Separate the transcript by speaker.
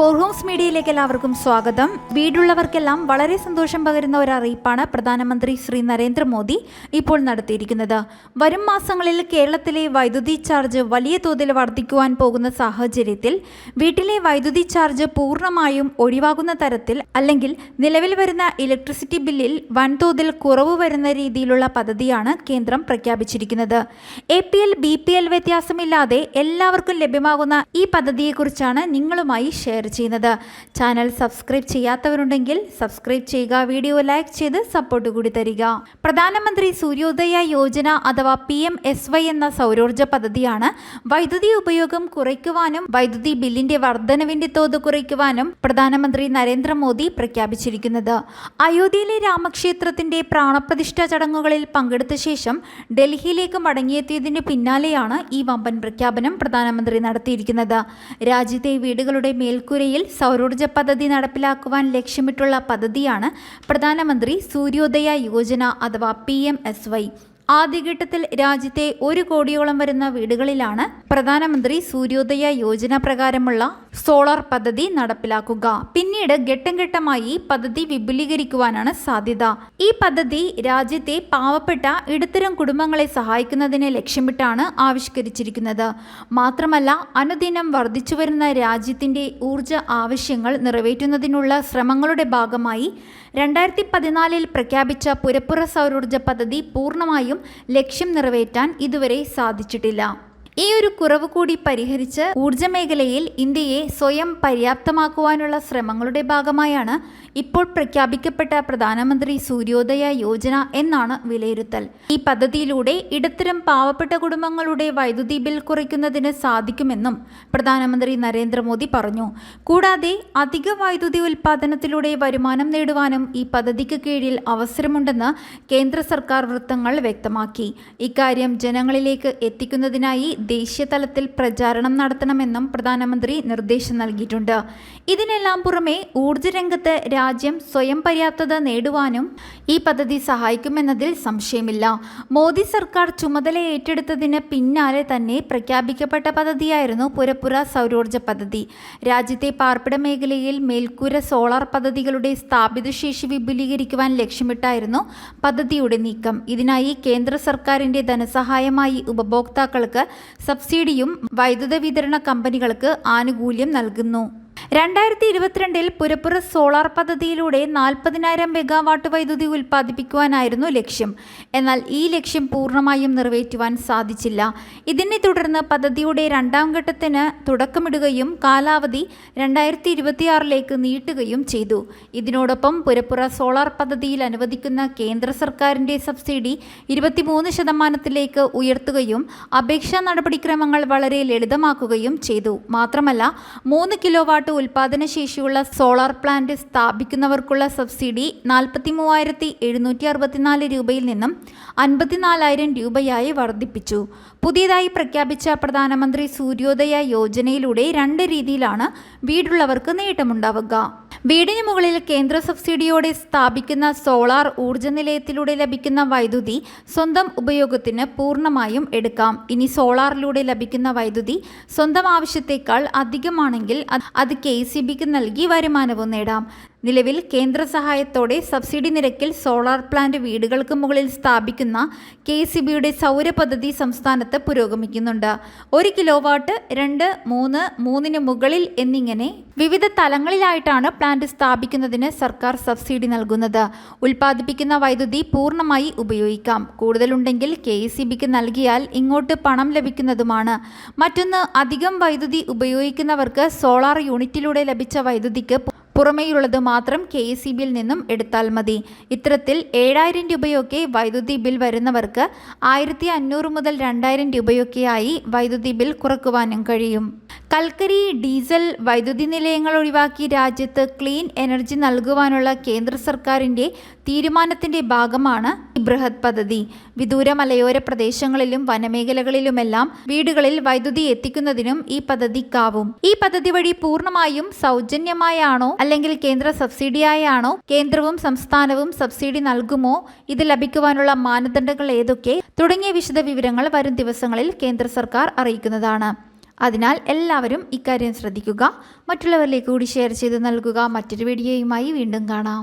Speaker 1: four Holmes മീഡിയയിലേക്ക് എല്ലാവർക്കും സ്വാഗതം വീടുള്ളവർക്കെല്ലാം വളരെ സന്തോഷം പകരുന്ന ഒരു അറിയിപ്പാണ് പ്രധാനമന്ത്രി ശ്രീ നരേന്ദ്രമോദി ഇപ്പോൾ നടത്തിയിരിക്കുന്നത് വരും മാസങ്ങളിൽ കേരളത്തിലെ വൈദ്യുതി ചാർജ് വലിയ തോതിൽ വർദ്ധിക്കുവാൻ പോകുന്ന സാഹചര്യത്തിൽ വീട്ടിലെ വൈദ്യുതി ചാർജ് പൂർണ്ണമായും ഒഴിവാകുന്ന തരത്തിൽ അല്ലെങ്കിൽ നിലവിൽ വരുന്ന ഇലക്ട്രിസിറ്റി ബില്ലിൽ വൻതോതിൽ കുറവ് വരുന്ന രീതിയിലുള്ള പദ്ധതിയാണ് കേന്ദ്രം പ്രഖ്യാപിച്ചിരിക്കുന്നത് A P L B P L വ്യത്യാസമില്ലാതെ എല്ലാവർക്കും ലഭ്യമാകുന്ന ഈ പദ്ധതിയെക്കുറിച്ചാണ് നിങ്ങളുമായി ഷെയർ ചെയ്യുന്നത് ചാനൽ സബ്സ്ക്രൈബ് ചെയ്യാത്തവരുണ്ടെങ്കിൽ സബ്സ്ക്രൈബ് ചെയ്യുക വീഡിയോ ലൈക്ക് ചെയ്ത് സപ്പോർട്ട് കൂടി തരിക പ്രധാനമന്ത്രി സൂര്യോദയ യോജന അഥവാ പി എം എസ് വൈ എന്ന സൗരോർജ്ജ പദ്ധതിയാണ് വൈദ്യുതി ഉപയോഗം കുറയ്ക്കുവാനും വൈദ്യുതി ബില്ലിന്റെ വർധനവിന്റെ തോത് കുറയ്ക്കുവാനും പ്രധാനമന്ത്രി നരേന്ദ്രമോദി പ്രഖ്യാപിച്ചിരിക്കുന്നത് അയോധ്യയിലെ രാമക്ഷേത്രത്തിന്റെ പ്രാണപ്രതിഷ്ഠ ചടങ്ങുകളിൽ പങ്കെടുത്ത ശേഷം ഡൽഹിയിലേക്ക് മടങ്ങിയെത്തിയതിന് പിന്നാലെയാണ് ഈ വമ്പൻ പ്രഖ്യാപനം പ്രധാനമന്ത്രി നടത്തിയിരിക്കുന്നത് രാജ്യത്തെ വീടുകളുടെ മേൽക്കൂ മേൽക്കുരയിൽ സൗരോർജ്ജ പദ്ധതി നടപ്പിലാക്കുവാൻ ലക്ഷ്യമിട്ടുള്ള പദ്ധതിയാണ് പ്രധാനമന്ത്രി സൂര്യോദയ യോജന അഥവാ പി എം എസ് വൈ ആദ്യഘട്ടത്തിൽ രാജ്യത്തെ ഒരു കോടിയോളം വരുന്ന വീടുകളിലാണ് പ്രധാനമന്ത്രി സൂര്യോദയ യോജന പ്രകാരമുള്ള സോളാർ പദ്ധതി നടപ്പിലാക്കുക പിന്നെ പിന്നീട് ഘട്ടം ഘട്ടമായി ഈ പദ്ധതി വിപുലീകരിക്കുവാനാണ് സാധ്യത ഈ പദ്ധതി രാജ്യത്തെ പാവപ്പെട്ട ഇടത്തരം കുടുംബങ്ങളെ സഹായിക്കുന്നതിനെ ലക്ഷ്യമിട്ടാണ് ആവിഷ്കരിച്ചിരിക്കുന്നത് മാത്രമല്ല അനുദിനം വർദ്ധിച്ചു വരുന്ന രാജ്യത്തിന്റെ ഊർജ ആവശ്യങ്ങൾ നിറവേറ്റുന്നതിനുള്ള ശ്രമങ്ങളുടെ ഭാഗമായി രണ്ടായിരത്തി പതിനാലിൽ പ്രഖ്യാപിച്ച പുരപ്പുറ സൗരോർജ്ജ പദ്ധതി പൂർണ്ണമായും ലക്ഷ്യം നിറവേറ്റാൻ ഇതുവരെ സാധിച്ചിട്ടില്ല ഈ ഒരു കുറവ് കൂടി പരിഹരിച്ച് ഊർജ്ജ മേഖലയിൽ ഇന്ത്യയെ സ്വയം പര്യാപ്തമാക്കുവാനുള്ള ശ്രമങ്ങളുടെ ഭാഗമായാണ് ഇപ്പോൾ പ്രഖ്യാപിക്കപ്പെട്ട പ്രധാനമന്ത്രി സൂര്യോദയ യോജന എന്നാണ് വിലയിരുത്തൽ ഈ പദ്ധതിയിലൂടെ ഇടത്തരം പാവപ്പെട്ട കുടുംബങ്ങളുടെ വൈദ്യുതി ബിൽ കുറയ്ക്കുന്നതിന് സാധിക്കുമെന്നും പ്രധാനമന്ത്രി നരേന്ദ്രമോദി പറഞ്ഞു കൂടാതെ അധിക വൈദ്യുതി ഉൽപാദനത്തിലൂടെ വരുമാനം നേടുവാനും ഈ പദ്ധതിക്ക് കീഴിൽ അവസരമുണ്ടെന്ന് കേന്ദ്ര സർക്കാർ വൃത്തങ്ങൾ വ്യക്തമാക്കി ഇക്കാര്യം ജനങ്ങളിലേക്ക് എത്തിക്കുന്നതിനായി ദേശീയ തലത്തിൽ പ്രചാരണം നടത്തണമെന്നും പ്രധാനമന്ത്രി നിർദ്ദേശം നൽകിയിട്ടുണ്ട് ഇതിനെല്ലാം പുറമെ രംഗത്ത് രാജ്യം സ്വയം പര്യാപ്തത നേടുവാനും ഈ പദ്ധതി സഹായിക്കുമെന്നതിൽ സംശയമില്ല മോദി സർക്കാർ ചുമതല ഏറ്റെടുത്തതിന് പിന്നാലെ തന്നെ പ്രഖ്യാപിക്കപ്പെട്ട പദ്ധതിയായിരുന്നു പുരപ്പുര സൗരോർജ്ജ പദ്ധതി രാജ്യത്തെ പാർപ്പിട മേഖലയിൽ മേൽക്കൂര സോളാർ പദ്ധതികളുടെ സ്ഥാപിത ശേഷി വിപുലീകരിക്കുവാൻ ലക്ഷ്യമിട്ടായിരുന്നു പദ്ധതിയുടെ നീക്കം ഇതിനായി കേന്ദ്ര സർക്കാരിന്റെ ധനസഹായമായി ഉപഭോക്താക്കൾക്ക് സബ്സിഡിയും വൈദ്യുത വിതരണ കമ്പനികൾക്ക് ആനുകൂല്യം നൽകുന്നു രണ്ടായിരത്തി ഇരുപത്തിരണ്ടിൽ പുരപ്പുറ സോളാർ പദ്ധതിയിലൂടെ നാൽപ്പതിനായിരം മെഗാവാട്ട് വൈദ്യുതി ഉൽപ്പാദിപ്പിക്കുവാനായിരുന്നു ലക്ഷ്യം എന്നാൽ ഈ ലക്ഷ്യം പൂർണ്ണമായും നിറവേറ്റുവാൻ സാധിച്ചില്ല ഇതിനെ തുടർന്ന് പദ്ധതിയുടെ രണ്ടാം ഘട്ടത്തിന് തുടക്കമിടുകയും കാലാവധി രണ്ടായിരത്തി ഇരുപത്തിയാറിലേക്ക് നീട്ടുകയും ചെയ്തു ഇതിനോടൊപ്പം പുരപ്പുറ സോളാർ പദ്ധതിയിൽ അനുവദിക്കുന്ന കേന്ദ്ര സർക്കാരിൻ്റെ സബ്സിഡി ഇരുപത്തിമൂന്ന് ശതമാനത്തിലേക്ക് ഉയർത്തുകയും അപേക്ഷാ നടപടിക്രമങ്ങൾ വളരെ ലളിതമാക്കുകയും ചെയ്തു മാത്രമല്ല മൂന്ന് കിലോവാട്ട് ഉൽപാദന ശേഷിയുള്ള സോളാർ പ്ലാന്റ് സ്ഥാപിക്കുന്നവർക്കുള്ള സബ്സിഡി നാൽപ്പത്തി മൂവായിരത്തി എഴുന്നൂറ്റി അറുപത്തിനാല് രൂപയിൽ നിന്നും അൻപത്തിനാലായിരം രൂപയായി വർദ്ധിപ്പിച്ചു പുതിയതായി പ്രഖ്യാപിച്ച പ്രധാനമന്ത്രി സൂര്യോദയ യോജനയിലൂടെ രണ്ട് രീതിയിലാണ് വീടുള്ളവർക്ക് നേട്ടമുണ്ടാവുക വീടിന് മുകളിൽ കേന്ദ്ര സബ്സിഡിയോടെ സ്ഥാപിക്കുന്ന സോളാർ ഊർജ നിലയത്തിലൂടെ ലഭിക്കുന്ന വൈദ്യുതി സ്വന്തം ഉപയോഗത്തിന് പൂർണ്ണമായും എടുക്കാം ഇനി സോളാറിലൂടെ ലഭിക്കുന്ന വൈദ്യുതി സ്വന്തം ആവശ്യത്തേക്കാൾ അധികമാണെങ്കിൽ അത് കെ സി ബിക്ക് നൽകി വരുമാനവും നേടാം നിലവിൽ കേന്ദ്ര സഹായത്തോടെ സബ്സിഡി നിരക്കിൽ സോളാർ പ്ലാന്റ് വീടുകൾക്ക് മുകളിൽ സ്ഥാപിക്കുന്ന കെ സി ബിയുടെ സൗര പദ്ധതി സംസ്ഥാനത്ത് പുരോഗമിക്കുന്നുണ്ട് ഒരു കിലോ വാട്ട് രണ്ട് മൂന്ന് മൂന്നിന് മുകളിൽ എന്നിങ്ങനെ വിവിധ തലങ്ങളിലായിട്ടാണ് പ്ലാന്റ് സ്ഥാപിക്കുന്നതിന് സർക്കാർ സബ്സിഡി നൽകുന്നത് ഉൽപ്പാദിപ്പിക്കുന്ന വൈദ്യുതി പൂർണ്ണമായി ഉപയോഗിക്കാം കൂടുതലുണ്ടെങ്കിൽ കെ സി ബിക്ക് നൽകിയാൽ ഇങ്ങോട്ട് പണം ലഭിക്കുന്നതുമാണ് മറ്റൊന്ന് അധികം വൈദ്യുതി ഉപയോഗിക്കുന്നവർക്ക് സോളാർ യൂണിറ്റിലൂടെ ലഭിച്ച വൈദ്യുതിക്ക് പുറമേയുള്ളത് മാത്രം കെ എ സി ബിയിൽ നിന്നും എടുത്താൽ മതി ഇത്തരത്തിൽ ഏഴായിരം രൂപയൊക്കെ വൈദ്യുതി ബിൽ വരുന്നവർക്ക് ആയിരത്തി അഞ്ഞൂറ് മുതൽ രണ്ടായിരം രൂപയൊക്കെയായി വൈദ്യുതി ബിൽ കുറക്കുവാനും കഴിയും കൽക്കരി ഡീസൽ വൈദ്യുതി നിലയങ്ങൾ ഒഴിവാക്കി രാജ്യത്ത് ക്ലീൻ എനർജി നൽകുവാനുള്ള കേന്ദ്ര സർക്കാരിൻ്റെ തീരുമാനത്തിൻ്റെ ഭാഗമാണ് ബൃഹത് പദ്ധതി വിദൂര മലയോര പ്രദേശങ്ങളിലും വനമേഖലകളിലുമെല്ലാം വീടുകളിൽ വൈദ്യുതി എത്തിക്കുന്നതിനും ഈ പദ്ധതിക്കാവും ഈ പദ്ധതി വഴി പൂർണ്ണമായും സൗജന്യമായാണോ അല്ലെങ്കിൽ കേന്ദ്ര സബ്സിഡിയായാണോ കേന്ദ്രവും സംസ്ഥാനവും സബ്സിഡി നൽകുമോ ഇത് ലഭിക്കുവാനുള്ള മാനദണ്ഡങ്ങൾ ഏതൊക്കെ തുടങ്ങിയ വിശദ വിവരങ്ങൾ വരും ദിവസങ്ങളിൽ കേന്ദ്ര സർക്കാർ അറിയിക്കുന്നതാണ് അതിനാൽ എല്ലാവരും ഇക്കാര്യം ശ്രദ്ധിക്കുക മറ്റുള്ളവരിലേക്ക് കൂടി ഷെയർ ചെയ്ത് നൽകുക മറ്റൊരു വീഡിയോയുമായി വീണ്ടും കാണാം